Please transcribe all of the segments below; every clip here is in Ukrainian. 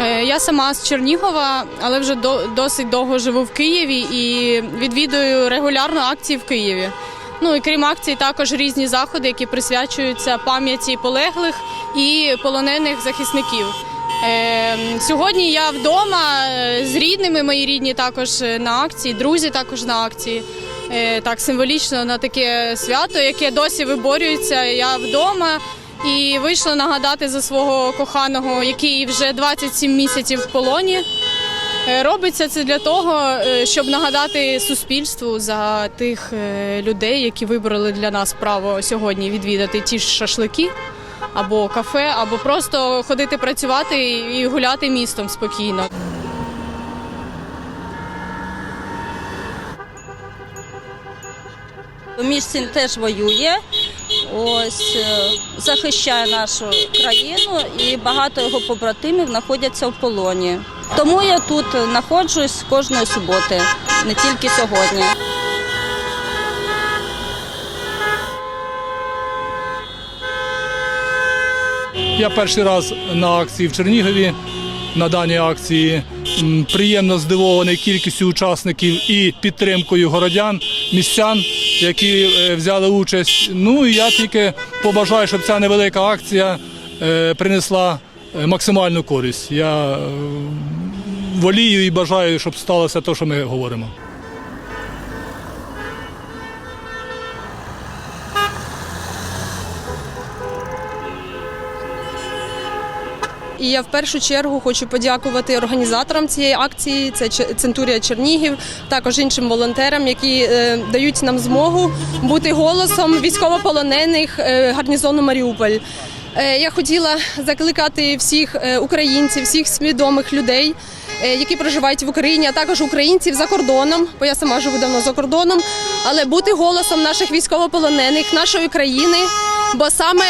Е, Я сама з Чернігова, але вже досить довго живу в Києві і відвідую регулярно акції в Києві. Ну і крім акцій, також різні заходи, які присвячуються пам'яті полеглих і полонених захисників. Е, сьогодні я вдома е, з рідними, мої рідні також е, на акції, друзі також на акції. Е, так символічно на таке свято, яке досі виборюється. Я вдома і вийшла нагадати за свого коханого, який вже 27 місяців в полоні. Робиться це для того, щоб нагадати суспільству за тих людей, які вибрали для нас право сьогодні відвідати ті ж шашлики або кафе, або просто ходити працювати і гуляти містом спокійно. Мій теж воює, ось е, захищає нашу країну, і багато його побратимів знаходяться в полоні. Тому я тут знаходжусь кожної суботи, не тільки сьогодні. Я перший раз на акції в Чернігові. На даній акції приємно здивований кількістю учасників і підтримкою городян, містян, які е, взяли участь. Ну і я тільки побажаю, щоб ця невелика акція е, принесла е, максимальну користь. Я волію і бажаю, щоб сталося те, що ми говоримо. І я в першу чергу хочу подякувати організаторам цієї акції. Це Центурія Чернігів, також іншим волонтерам, які е, дають нам змогу бути голосом військовополонених е, гарнізону Маріуполь. Е, я хотіла закликати всіх українців, всіх свідомих людей, які проживають в Україні, а також українців за кордоном, бо я сама живу давно за кордоном, але бути голосом наших військовополонених, нашої країни. Бо саме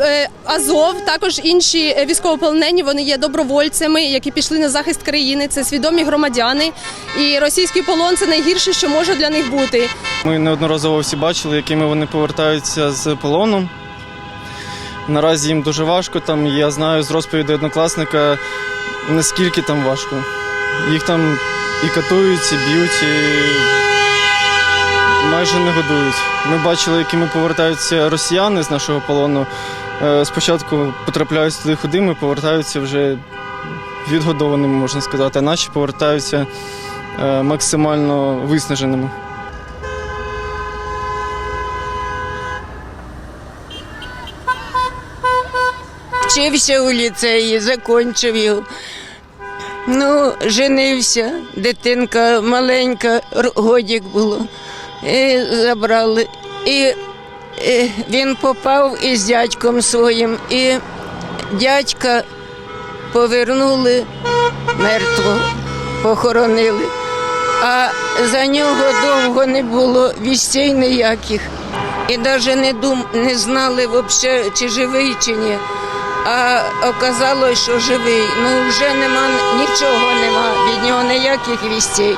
е, Азов, також інші е, військовополонені, вони є добровольцями, які пішли на захист країни. Це свідомі громадяни. І російський полон це найгірше, що може для них бути. Ми неодноразово всі бачили, якими вони повертаються з полону. Наразі їм дуже важко. Там я знаю з розповіді однокласника, наскільки там важко. Їх там і катують, і б'ють, і майже не годують. Ми бачили, якими повертаються росіяни з нашого полону. Е, Спочатку потрапляють туди худими, повертаються вже відгодованими, можна сказати, а наші повертаються е, максимально виснаженими. Вчився у ліцеї, закінчив його. Ну, женився, дитинка маленька, годік було. І забрали. І, він попав із дядьком своїм, і дядька повернули мертвого, похоронили. А за нього довго не було вістей ніяких. І навіть не, дум, не знали взагалі, чи живий, чи ні. А оказалось, що живий. Ну вже нема нічого нема, від нього ніяких вістей.